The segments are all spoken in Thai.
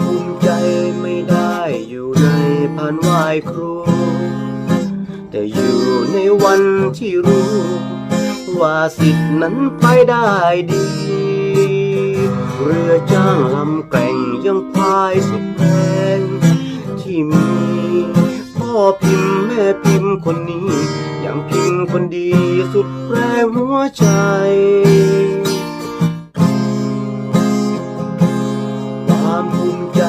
ภูมิใจไม่ได้อยู่ในผ่านไหวครู แต่อยู่ในวันที่รู้ ว่าสิทธินั้นไปได้ดี เรือจ้างลำแกร่งยังพายสุดแรงที่มีพ่อพิมพ์แม่พิมพ์คนนี้ ยังพิมพ์คนดีสุดแรงหัวใจ ความภูมิใจ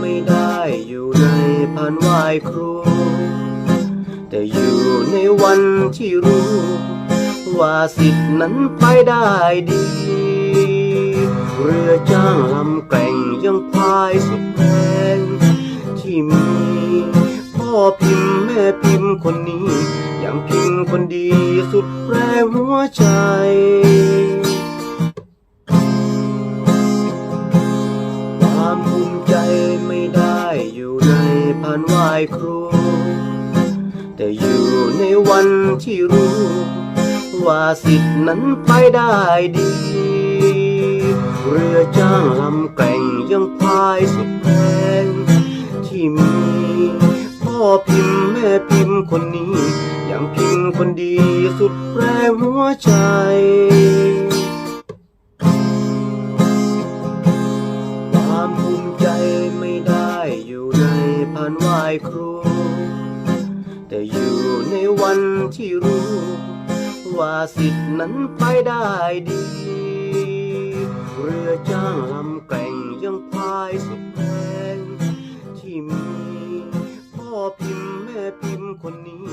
ไม่ได้อยู่ในผ่านไหวครู แต่อยู่ในวันที่รู้ ว่าสิทธินั้นไปได้ดี เรือจ้างลำแกร่งยังพายสุดแรงที่มีพ่อพิมพ์แม่พิมพ์คนนี้ ยังพิมพ์คนดีสุดแรงหัวใจ ผ่านไหวครู แต่อยู่ในวันที่รู้ ว่าสิทธินั้นไปได้ดี เรือจ้างลำแกร่งยังพายสุดแรงที่มีพ่อพิมพ์แม่พิมพ์คนนี้ ยังพิมพ์คนดีสุดแรงหัวใจ ครู แต่อยู่ในวันที่รู้ ว่าสิทธินั้นไปได้ดี เรือจ้างลำแก่งยังพายสุดแรงที่มี พ่อพิมพ์แม่พิมพ์คนนี้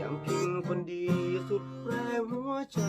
ยังพิมพ์คนดีสุดแรงหัวใจ